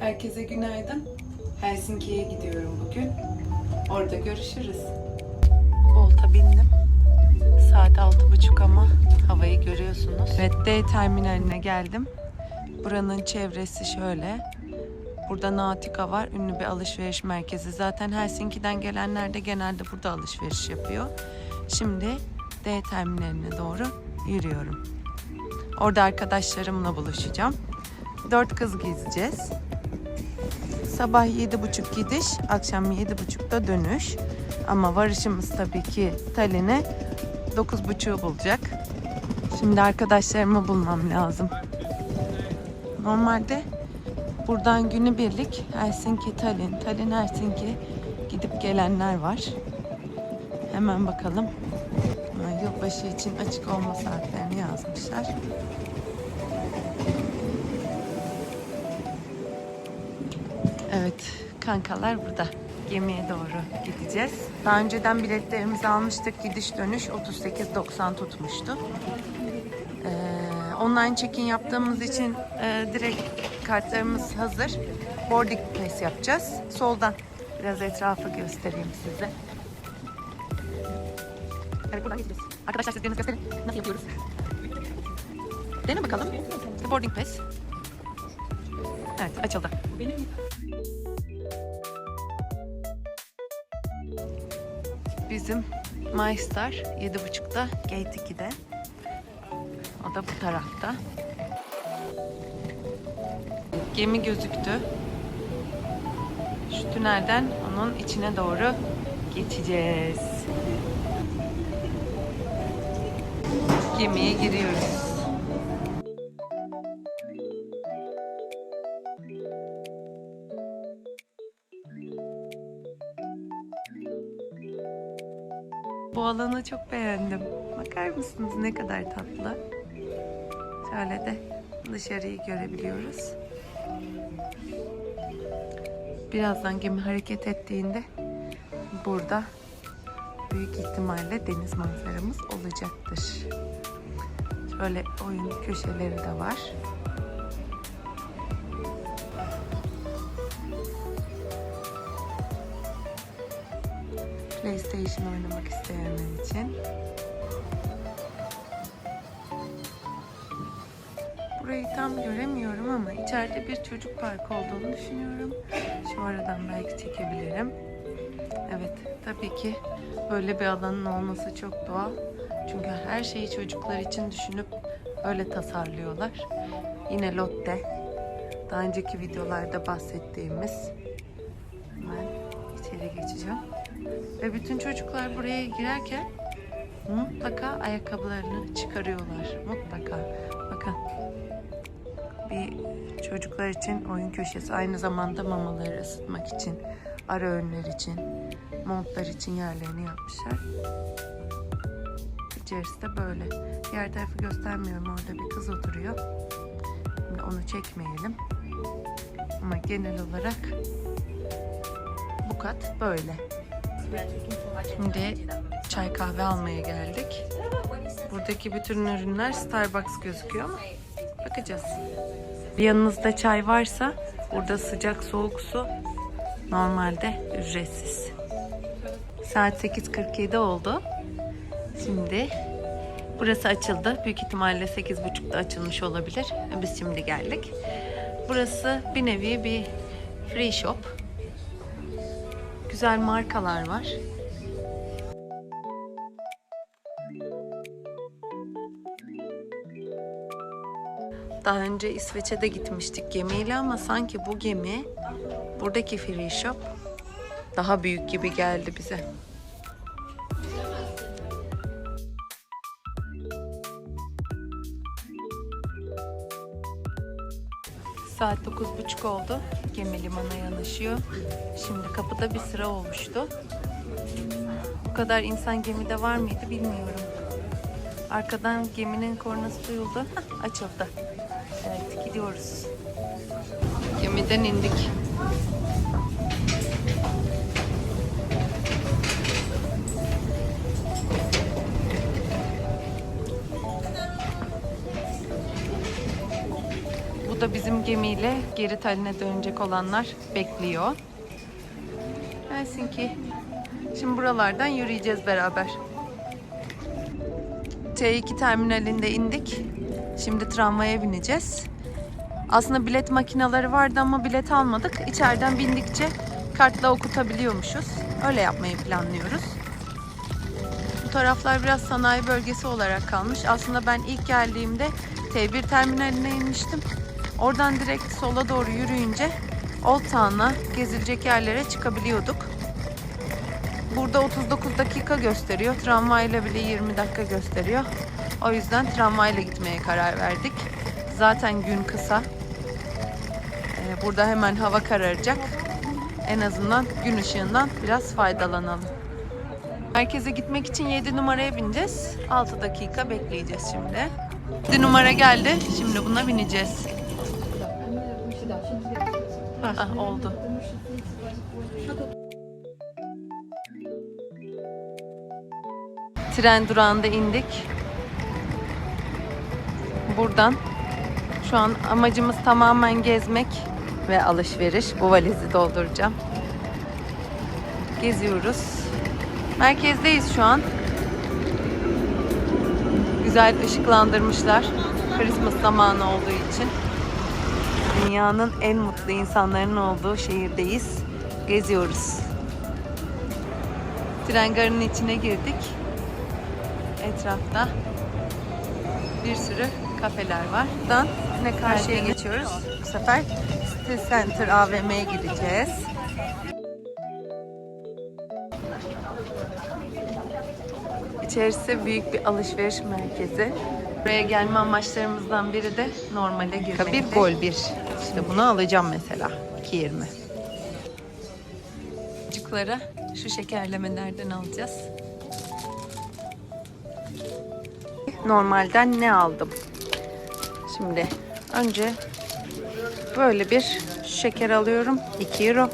Herkese günaydın. Helsinki'ye gidiyorum bugün. Orada görüşürüz. Bolt'a bindim. Saat altı buçuk ama havayı görüyorsunuz. Evet D terminaline geldim. Buranın çevresi şöyle. Burada Nautica var. Ünlü bir alışveriş merkezi. Zaten Helsinki'den gelenler de genelde burada alışveriş yapıyor. Şimdi D terminaline doğru yürüyorum. Orada arkadaşlarımla buluşacağım. Dört kız gezeceğiz. Sabah yedi buçuk gidiş, akşam yedi buçukta dönüş. Ama varışımız tabii ki Tallinn'e dokuz buçuğu bulacak. Şimdi arkadaşlarımı bulmam lazım. Normalde buradan günübirlik Helsinki, Tallinn, Tallinn, Helsinki gidip gelenler var. Hemen bakalım. Yılbaşı için açık olma saatlerini yazmışlar. Evet, kankalar burada. Gemiye doğru gideceğiz. Daha önceden biletlerimizi almıştık. Gidiş dönüş 38.90 tutmuştu. Ee, online check-in yaptığımız için e, direkt kartlarımız hazır. Boarding pass yapacağız. Soldan biraz etrafı göstereyim size. Evet buradan gideceğiz. Arkadaşlar siz biriniz gösterin. Nasıl yapıyoruz? Dene bakalım. İşte boarding pass. Evet açıldı. Bizim MyStar 7.30'da Gate 2'de. O da bu tarafta. Gemi gözüktü. Şu tünelden onun içine doğru geçeceğiz. Gemiye giriyoruz. Alanı çok beğendim. Bakar mısınız ne kadar tatlı. Şöyle de dışarıyı görebiliyoruz. Birazdan gemi hareket ettiğinde burada büyük ihtimalle deniz manzaramız olacaktır. Şöyle oyun köşeleri de var. PlayStation oynamak isteyenler için. Burayı tam göremiyorum ama içeride bir çocuk parkı olduğunu düşünüyorum. Şu aradan belki çekebilirim. Evet, tabii ki böyle bir alanın olması çok doğal. Çünkü her şeyi çocuklar için düşünüp öyle tasarlıyorlar. Yine Lotte. Daha önceki videolarda bahsettiğimiz. Ben içeri geçeceğim. Ve bütün çocuklar buraya girerken mutlaka ayakkabılarını çıkarıyorlar. Mutlaka. Bakın. Bir çocuklar için oyun köşesi. Aynı zamanda mamaları ısıtmak için, ara öğünler için, montlar için yerlerini yapmışlar. İçerisi de böyle. Diğer tarafı göstermiyorum. Orada bir kız oturuyor. Şimdi onu çekmeyelim. Ama genel olarak bu kat böyle. Şimdi çay kahve almaya geldik. Buradaki bütün ürünler Starbucks gözüküyor ama bakacağız. Yanınızda çay varsa burada sıcak soğuk su normalde ücretsiz. Saat 8.47 oldu. Şimdi burası açıldı. Büyük ihtimalle 8.30'da açılmış olabilir. Biz şimdi geldik. Burası bir nevi bir free shop. Güzel markalar var. Daha önce İsveç'e de gitmiştik gemiyle ama sanki bu gemi buradaki free shop daha büyük gibi geldi bize. Saat 9.30 oldu. Gemi limana yanaşıyor. Şimdi kapıda bir sıra olmuştu. Bu kadar insan gemide var mıydı bilmiyorum. Arkadan geminin kornası duyuldu. Açıldı. Evet gidiyoruz. Gemiden indik. Burada bizim gemiyle geri Tallinn'e dönecek olanlar bekliyor. Helsinki. Şimdi buralardan yürüyeceğiz beraber. T2 terminalinde indik. Şimdi tramvaya bineceğiz. Aslında bilet makineleri vardı ama bilet almadık. İçeriden bindikçe kartla okutabiliyormuşuz. Öyle yapmayı planlıyoruz. Bu taraflar biraz sanayi bölgesi olarak kalmış. Aslında ben ilk geldiğimde T1 terminaline inmiştim. Oradan direkt sola doğru yürüyünce Old Town'a gezilecek yerlere çıkabiliyorduk. Burada 39 dakika gösteriyor. Tramvayla bile 20 dakika gösteriyor. O yüzden tramvayla gitmeye karar verdik. Zaten gün kısa. Ee, Burada hemen hava kararacak. En azından gün ışığından biraz faydalanalım. Merkeze gitmek için 7 numaraya bineceğiz. 6 dakika bekleyeceğiz şimdi. 7 numara geldi. Şimdi buna bineceğiz. Ah, oldu. Tren durağında indik. Buradan şu an amacımız tamamen gezmek ve alışveriş. Bu valizi dolduracağım. Geziyoruz. Merkezdeyiz şu an. Güzel ışıklandırmışlar. Christmas zamanı olduğu için. Dünyanın en mutlu insanların olduğu şehirdeyiz. Geziyoruz. Tren garının içine girdik. Etrafta bir sürü kafeler var. Buradan yine karşıya geçiyoruz. Bu sefer City Center AVM'ye gideceğiz. İçerisi büyük bir alışveriş merkezi. Buraya gelme amaçlarımızdan biri de normale girmek. Bir gol bir. İşte bunu alacağım mesela. 2.20. Çocuklara şu şekerlemelerden alacağız. Normalden ne aldım? Şimdi önce böyle bir şeker alıyorum. 2 euro.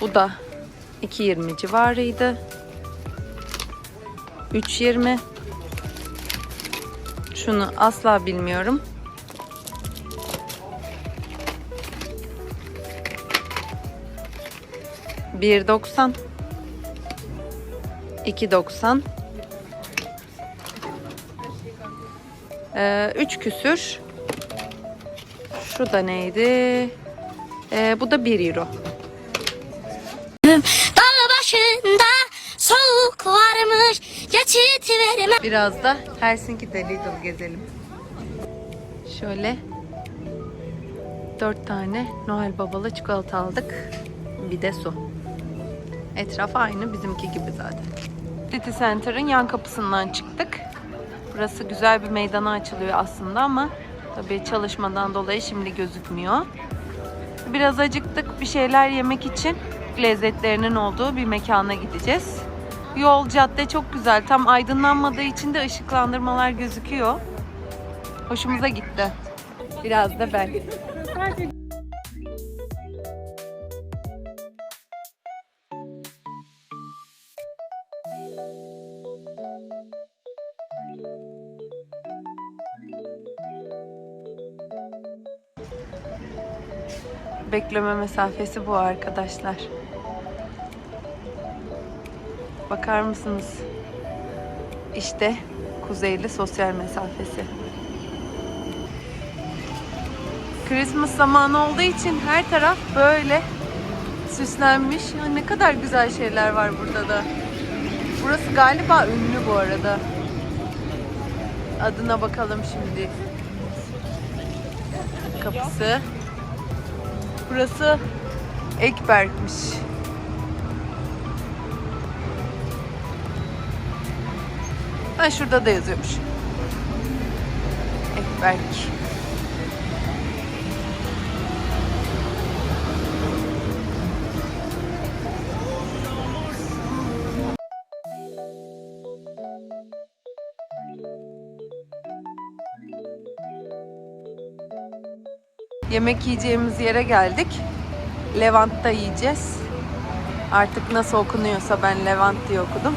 Bu da 2.20 civarıydı. 3.20 Şunu asla bilmiyorum. Bir doksan, iki doksan, Ee, üç küsür. Şu da neydi? Ee, bu da bir euro. Dağ başında soğuk varmış geçit veremem. Biraz da Helsinki'de Lidl gezelim. Şöyle dört tane Noel babalı çikolata aldık. Bir de su. Etraf aynı bizimki gibi zaten. City Center'ın yan kapısından çıktık. Burası güzel bir meydana açılıyor aslında ama tabii çalışmadan dolayı şimdi gözükmüyor. Biraz acıktık bir şeyler yemek için lezzetlerinin olduğu bir mekana gideceğiz. Yol, cadde çok güzel. Tam aydınlanmadığı için de ışıklandırmalar gözüküyor. Hoşumuza gitti. Biraz da ben. Bekleme mesafesi bu arkadaşlar. Bakar mısınız? İşte kuzeyli sosyal mesafesi. Christmas zamanı olduğu için her taraf böyle süslenmiş. Ya ne kadar güzel şeyler var burada da. Burası galiba ünlü bu arada. Adına bakalım şimdi. Kapısı. Burası Ekberk'miş. Ha şurada da yazıyormuş. Ekberk. Yemek yiyeceğimiz yere geldik. Levant'ta yiyeceğiz. Artık nasıl okunuyorsa ben Levant diye okudum.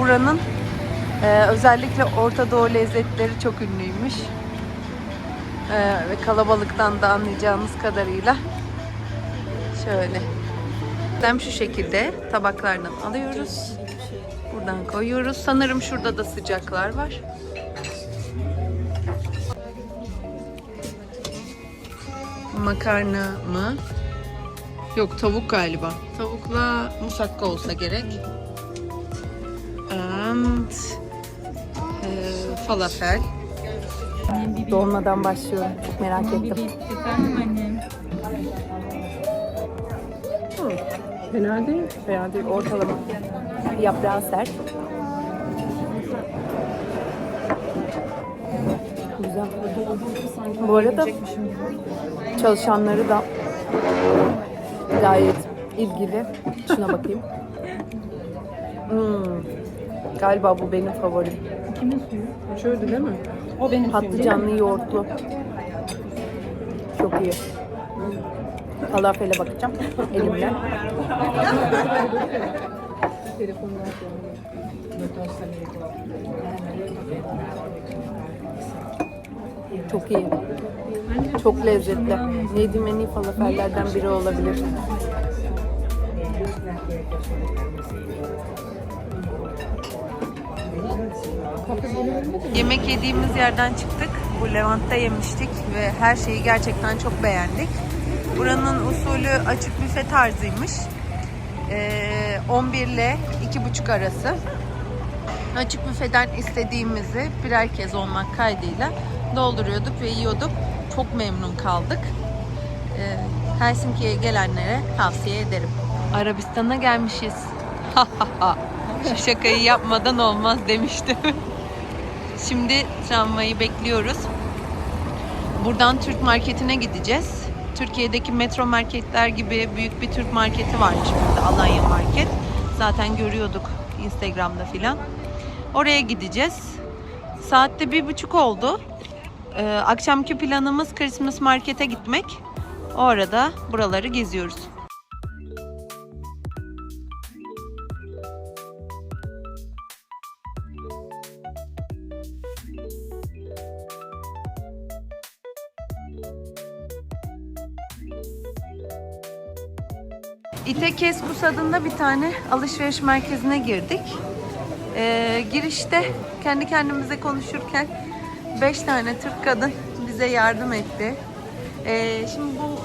Buranın e, özellikle Orta Doğu lezzetleri çok ünlüymüş. Ee, ve kalabalıktan da anlayacağımız kadarıyla şöyle. Hem şu şekilde tabaklardan alıyoruz. Buradan koyuyoruz. Sanırım şurada da sıcaklar var. Makarna mı? Yok tavuk galiba. Tavukla musakka olsa gerek. And e, falafel. Dolmadan başlıyorum. Çok merak ettim. Efendim annem. Fena değil. Fena değil. Ortalama. Yaprağı sert. Güzel. Bu arada çalışanları da gayet ilgili. Şuna bakayım. Hmm. Galiba bu benim favorim. Kimin suyu? Şöyle değil mi? O benim suyum. Patlıcanlı yoğurtlu. Çok iyi. Falafele bakacağım elimle. Çok iyi. Çok lezzetli. Yediğim en iyi falafellerden biri olabilir. Yemek yediğimiz yerden çıktık. Bu Levant'ta yemiştik ve her şeyi gerçekten çok beğendik. Buranın usulü açık büfe tarzıymış. Ee, 11 ile 2,5 arası. Açık büfeden istediğimizi birer kez olmak kaydıyla dolduruyorduk ve yiyorduk. Çok memnun kaldık. Ee, Helsinki'ye gelenlere tavsiye ederim. Arabistan'a gelmişiz. Şu şakayı yapmadan olmaz demiştim. Şimdi tramvayı bekliyoruz. Buradan Türk marketine gideceğiz. Türkiye'deki metro marketler gibi büyük bir Türk marketi varmış burada Alanya Market. Zaten görüyorduk Instagram'da filan. Oraya gideceğiz. Saatte bir buçuk oldu. Ee, akşamki planımız Christmas Market'e gitmek. O arada buraları geziyoruz. İtekeskus adında bir tane alışveriş merkezine girdik. Ee, girişte kendi kendimize konuşurken 5 tane Türk kadın bize yardım etti. Ee, şimdi bu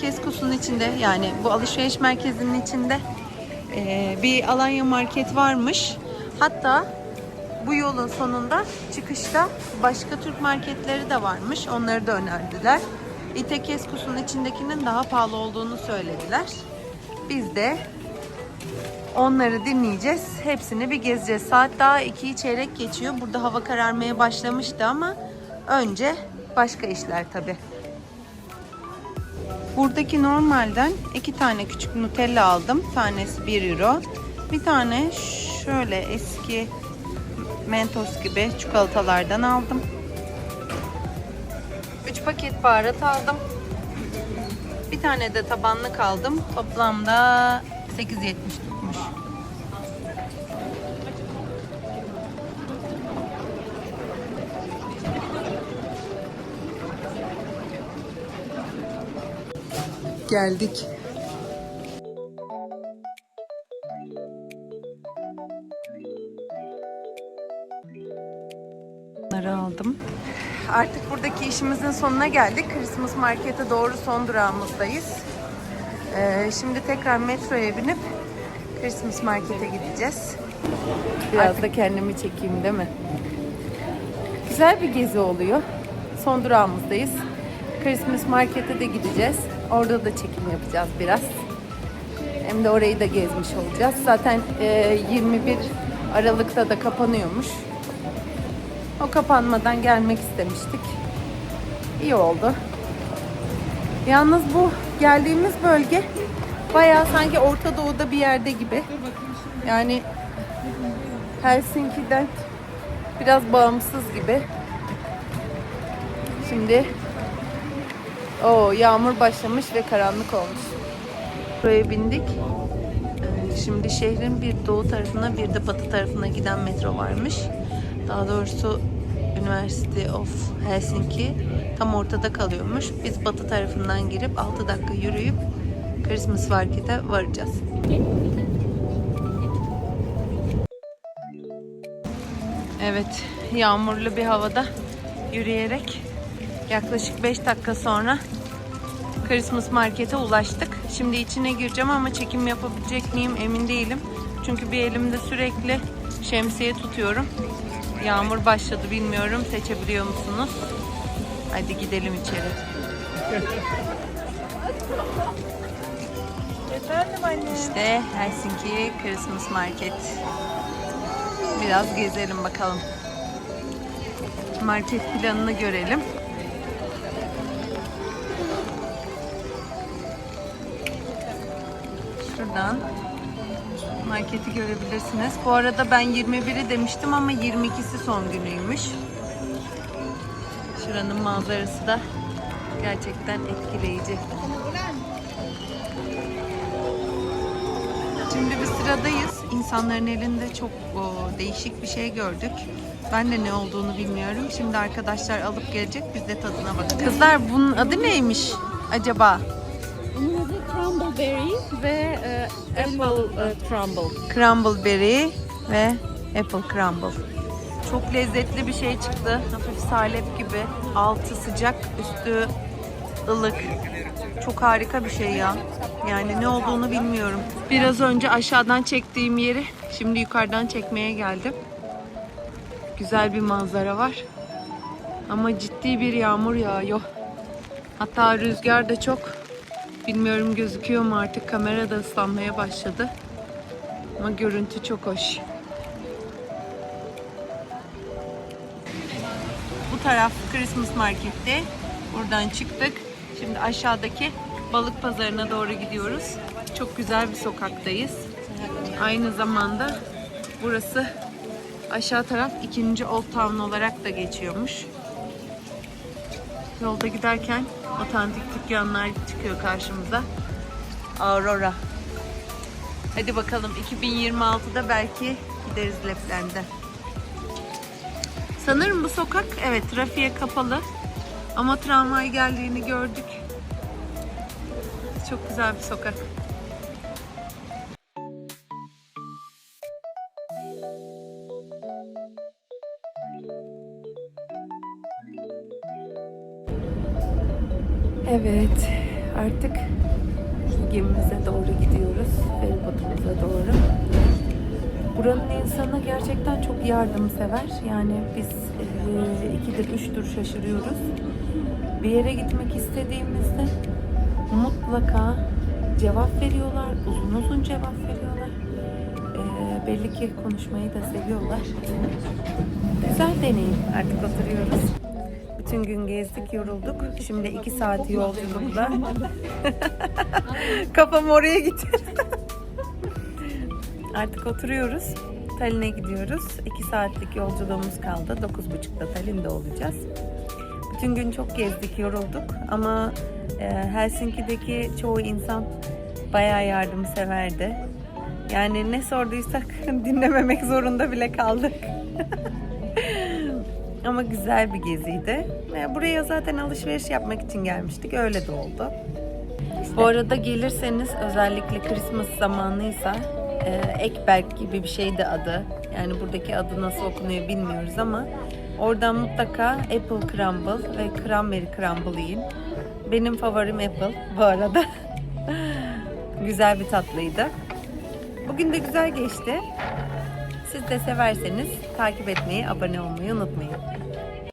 Keskus'un içinde yani bu alışveriş merkezinin içinde ee, bir Alanya market varmış. Hatta bu yolun sonunda çıkışta başka Türk marketleri de varmış. Onları da önerdiler. İtekeskus'un içindekinin daha pahalı olduğunu söylediler. Biz de onları dinleyeceğiz. Hepsini bir gezeceğiz. Saat daha 2'yi çeyrek geçiyor. Burada hava kararmaya başlamıştı ama önce başka işler tabii. Buradaki normalden iki tane küçük Nutella aldım. Tanesi 1 euro. Bir tane şöyle eski Mentos gibi çikolatalardan aldım. 3 paket baharat aldım. Bir tane de tabanlık aldım. Toplamda 8.70 Geldik. Bunları aldım. Artık buradaki işimizin sonuna geldik. Christmas Market'e doğru son durağımızdayız. Ee, şimdi tekrar metroya binip Christmas Market'e gideceğiz. Biraz da kendimi çekeyim değil mi? Güzel bir gezi oluyor. Son durağımızdayız. Christmas Market'e de gideceğiz. Orada da çekim yapacağız biraz. Hem de orayı da gezmiş olacağız. Zaten e, 21 Aralık'ta da kapanıyormuş. O kapanmadan gelmek istemiştik. İyi oldu. Yalnız bu geldiğimiz bölge bayağı sanki Orta Doğu'da bir yerde gibi. Yani Helsinki'den biraz bağımsız gibi. Şimdi o yağmur başlamış ve karanlık olmuş. Buraya bindik. Şimdi şehrin bir doğu tarafına bir de batı tarafına giden metro varmış. Daha doğrusu University of Helsinki tam ortada kalıyormuş. Biz batı tarafından girip 6 dakika yürüyüp Christmas Market'e varacağız. Evet, yağmurlu bir havada yürüyerek yaklaşık 5 dakika sonra Christmas Market'e ulaştık. Şimdi içine gireceğim ama çekim yapabilecek miyim emin değilim. Çünkü bir elimde sürekli şemsiye tutuyorum. Yağmur başladı bilmiyorum. Seçebiliyor musunuz? Hadi gidelim içeri. Efendim anne. İşte Helsinki Christmas Market. Biraz gezelim bakalım. Market planını görelim. Şuradan marketi görebilirsiniz. Bu arada ben 21'i demiştim ama 22'si son günüymüş. Şuranın manzarası da gerçekten etkileyici. Şimdi bir sıradayız. İnsanların elinde çok o, değişik bir şey gördük. Ben de ne olduğunu bilmiyorum. Şimdi arkadaşlar alıp gelecek. Biz de tadına bakalım. Kızlar bunun adı neymiş acaba? Bunun adı Crumbleberry ve e, Apple e, Crumble. Crumbleberry ve Apple Crumble. Çok lezzetli bir şey çıktı. Hafif salep gibi. Altı sıcak, üstü ılık. Çok harika bir şey ya. Yani ne olduğunu bilmiyorum. Biraz önce aşağıdan çektiğim yeri şimdi yukarıdan çekmeye geldim. Güzel bir manzara var. Ama ciddi bir yağmur yağıyor. Hatta rüzgar da çok. Bilmiyorum gözüküyor mu artık kamera da ıslanmaya başladı. Ama görüntü çok hoş. Bu taraf Christmas Market'te. Buradan çıktık. Şimdi aşağıdaki balık pazarına doğru gidiyoruz. Çok güzel bir sokaktayız. Aynı zamanda burası aşağı taraf ikinci Old Town olarak da geçiyormuş. Yolda giderken otantik dükkanlar çıkıyor karşımıza. Aurora. Hadi bakalım 2026'da belki gideriz Lapland'e. Sanırım bu sokak evet trafiğe kapalı. Ama tramvay geldiğini gördük. Çok güzel bir sokak. Evet, artık gemimize doğru gidiyoruz. Feribotumuza doğru. Buranın insanı gerçekten çok yardımsever. Yani biz e, ikidir, üçtür şaşırıyoruz. Bir yere gitmek istediğimizde mutlaka cevap veriyorlar. Uzun uzun cevap veriyorlar. E, belli ki konuşmayı da seviyorlar. Güzel deneyim. Artık oturuyoruz. Bütün gün gezdik, yorulduk. Şimdi iki saat yolculukla. Kafam oraya gitti. Artık oturuyoruz. Tallinn'e gidiyoruz. 2 saatlik yolculuğumuz kaldı. 9.30'da Tallinn'de olacağız. Bütün gün çok gezdik, yorulduk ama e, Helsinki'deki çoğu insan bayağı yardımseverdi. Yani ne sorduysak dinlememek zorunda bile kaldık. Ama güzel bir geziydi. Buraya zaten alışveriş yapmak için gelmiştik. Öyle de oldu. Bu arada gelirseniz özellikle Christmas zamanıysa e, Ekberk gibi bir şeydi adı. Yani buradaki adı nasıl okunuyor bilmiyoruz ama oradan mutlaka Apple Crumble ve Cranberry Crumble yiyin. Benim favorim Apple bu arada. güzel bir tatlıydı. Bugün de güzel geçti. Siz de severseniz takip etmeyi, abone olmayı unutmayın.